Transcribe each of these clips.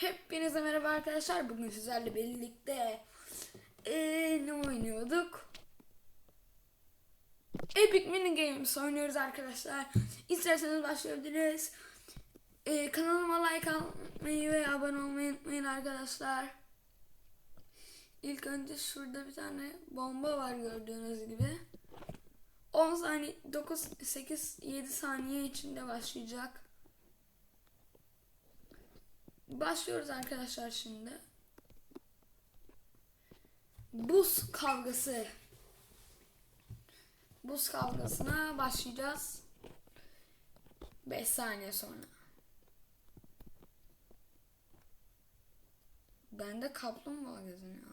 Hepinize merhaba arkadaşlar. Bugün sizlerle birlikte eee, ne oynuyorduk? Epic Mini Games oynuyoruz arkadaşlar. İsterseniz başlayabiliriz. Eee, kanalıma like atmayı ve abone olmayı unutmayın arkadaşlar. İlk önce şurada bir tane bomba var gördüğünüz gibi. 10 saniye 9 8 7 saniye içinde başlayacak. Başlıyoruz arkadaşlar şimdi. Buz kavgası. Buz kavgasına başlayacağız. 5 saniye sonra. Bende kaplumbağa geziniyor.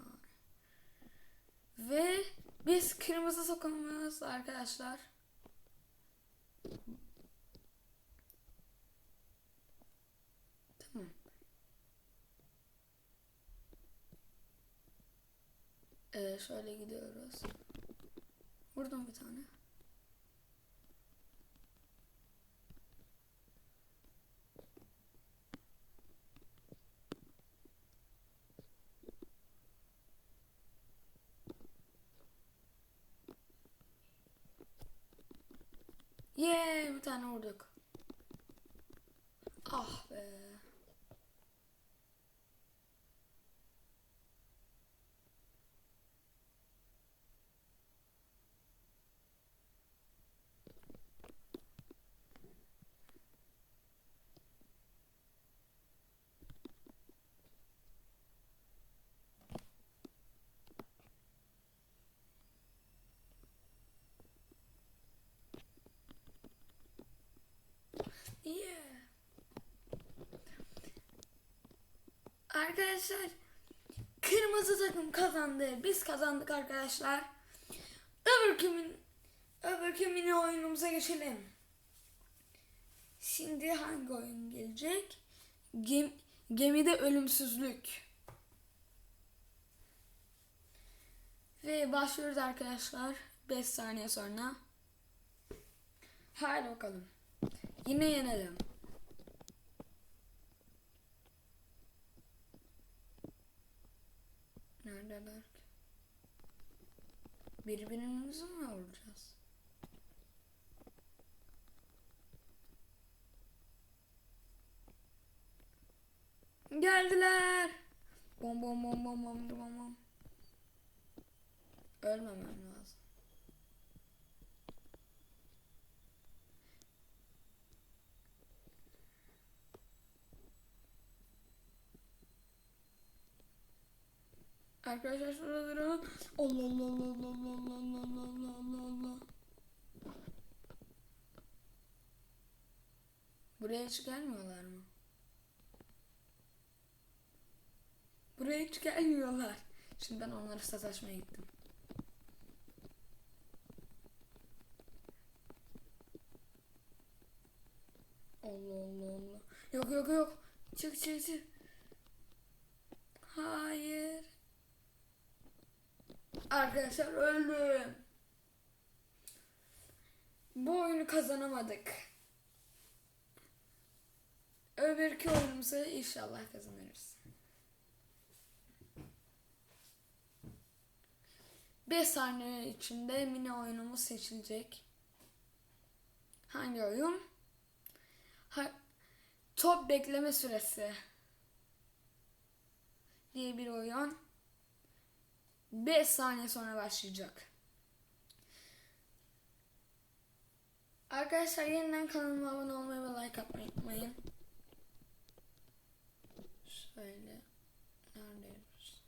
Ve biz kırmızı sokamıyoruz arkadaşlar. Ee, şöyle gidiyoruz. Vurdum bir tane. Yeah, bir tane vurduk. Ah be. Arkadaşlar kırmızı takım kazandı. Biz kazandık arkadaşlar. Öbür kimin öbür kimin oyunumuza geçelim. Şimdi hangi oyun gelecek? Gem, gemide ölümsüzlük. Ve başlıyoruz arkadaşlar. 5 saniye sonra. Haydi bakalım. Yine yenelim. Neredeler ki? Birbirimizi mi vuracağız? Geldiler. Bom bom bom bom bom bom bom. Ölmemem lazım. Arkadaşlar şurada duralım. Allah Allah Allah Allah Allah Allah Allah Allah Allah Allah. Buraya hiç gelmiyorlar mı? Buraya hiç gelmiyorlar. Şimdi ben onları sataşmaya gittim. Allah Allah Allah. Yok yok yok. Çık çık çık. Arkadaşlar öldüm. Bu oyunu kazanamadık. Öbürkü oyunumuzu inşallah kazanırız. 5 saniye içinde mini oyunumuz seçilecek. Hangi oyun? Ha, top bekleme süresi diye bir oyun. 5 saniye sonra başlayacak. Arkadaşlar yeniden kanalıma abone olmayı ve like atmayı unutmayın. Şöyle neredeyiz?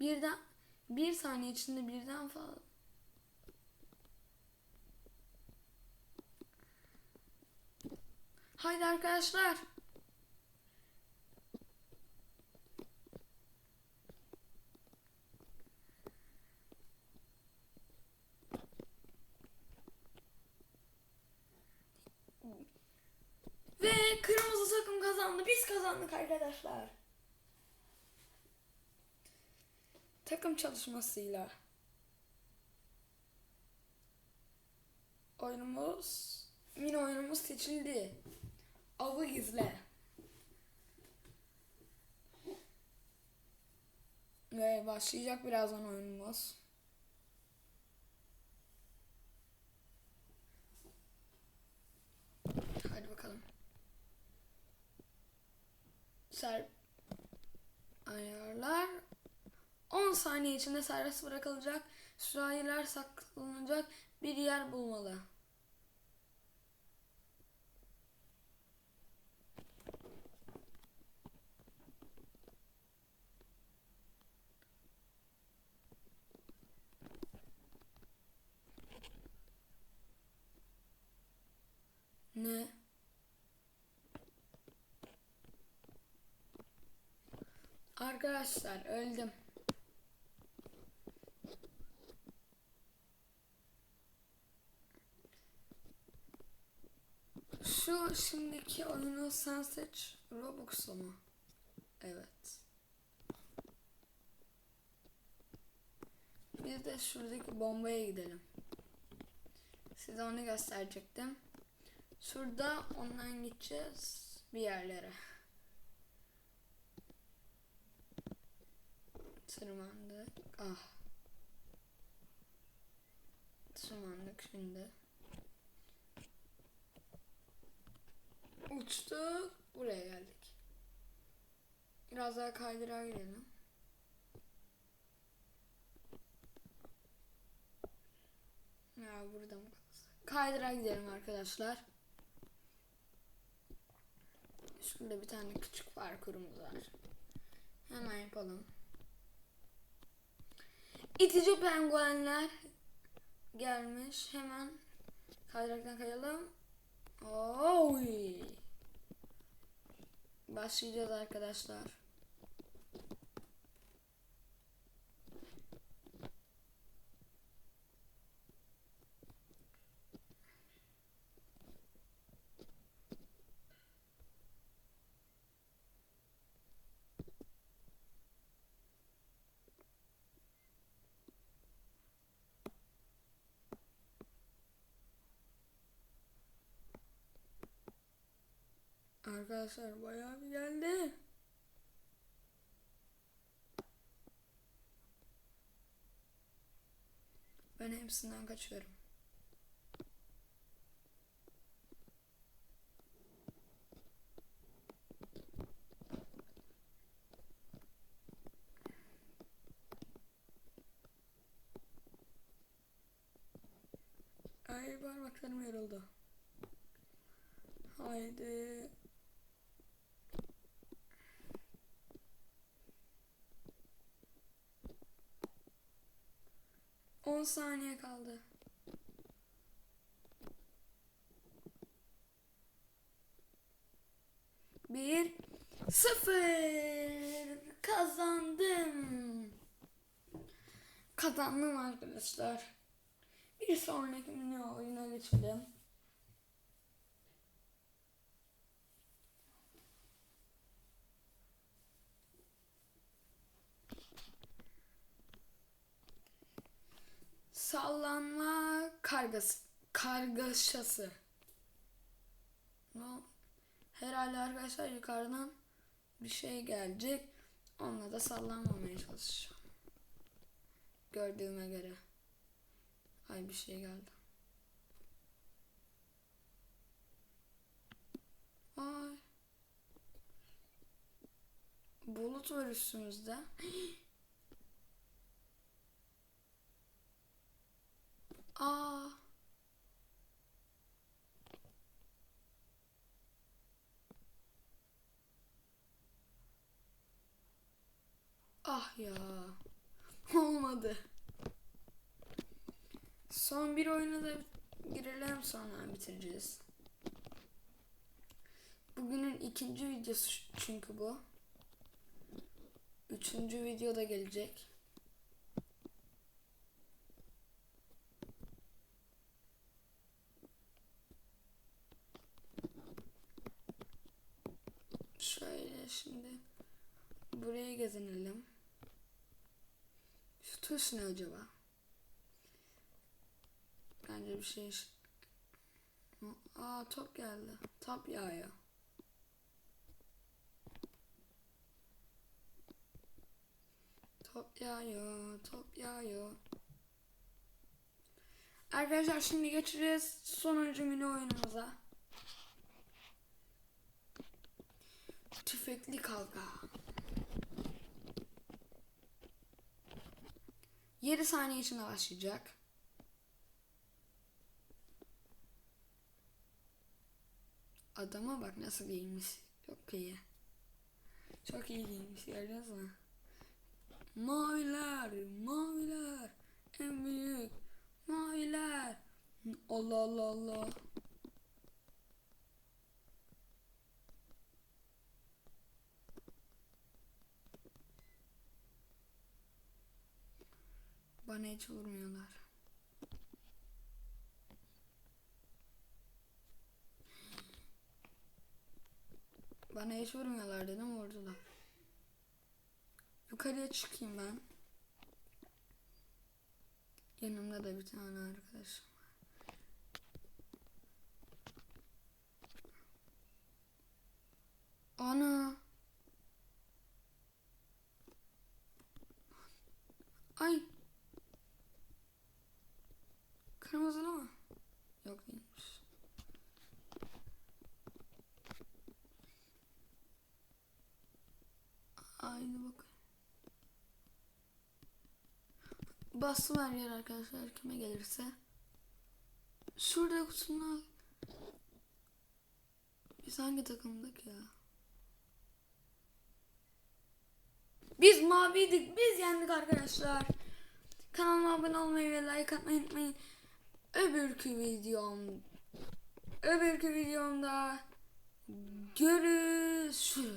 Birden bir saniye içinde birden fazla Haydi arkadaşlar. kazandı. Biz kazandık arkadaşlar. Takım çalışmasıyla. Oyunumuz, mini oyunumuz seçildi. Avı izle. Ve başlayacak birazdan oyunumuz. Hadi bakalım. Ser ayarlar 10 saniye içinde serbest bırakılacak. Sürahiler saklanacak bir yer bulmalı. Ne? Arkadaşlar öldüm. Şu şimdiki oyunu sen seç Robux'u mu? Evet. Biz de şuradaki bombaya gidelim. Size onu gösterecektim. Şurada ondan gideceğiz bir yerlere. Tırmandık. Ah. Tırmandık şimdi. Uçtuk. Buraya geldik. Biraz daha kaydırağa gidelim. Ya burada mı kalsın? Kaydırağa gidelim arkadaşlar. Şurada bir tane küçük parkurumuz var. Hemen yapalım. İtici penguenler gelmiş. Hemen kaydıraktan kayalım. Oy. Başlayacağız arkadaşlar. Arkadaşlar bayağı bir geldi. Ben hepsinden kaçıyorum. Ay parmaklarım yoruldu. Haydi. On saniye kaldı. Bir, sıfır. Kazandım. Kazandım arkadaşlar. Bir sonraki oyuna geçelim. Sallanma kargası, kargaşası. Herhalde arkadaşlar yukarıdan bir şey gelecek. Onunla da sallanmamaya çalışacağım. Gördüğüme göre. Ay bir şey geldi. Ay. Bulut var üstümüzde. Aa. Ah ya. Olmadı. Son bir oyuna da girelim sonra bitireceğiz. Bugünün ikinci videosu çünkü bu. Üçüncü video da gelecek. Şöyle şimdi buraya gezinelim. Tuş ne acaba? Bence bir şey... Aa top geldi. Top yağıyor. Top yağıyor, top yağıyor. Arkadaşlar şimdi geçeceğiz sonuncu mini oyunumuza. Tüfekli kavga. 7 saniye içinde başlayacak. Adama bak nasıl giymiş. Çok iyi. Çok iyi giymiş gördünüz mü? Maviler, maviler, en büyük maviler. Allah Allah Allah. Bana hiç vurmuyorlar. Bana hiç vurmuyorlar dedim vurdular. Yukarıya çıkayım ben. Yanımda da bir tane arkadaşım var. Ana. Ay. Kırmızılı mı? Yok değilmiş. Aynı bak. Bastım her yer arkadaşlar kime gelirse. Şurada kutusunu al. Biz hangi takımdık ya? Biz maviydik. Biz yendik arkadaşlar. Kanalıma abone olmayı ve like atmayı unutmayın öbürkü videom öbürkü videomda görüşürüz.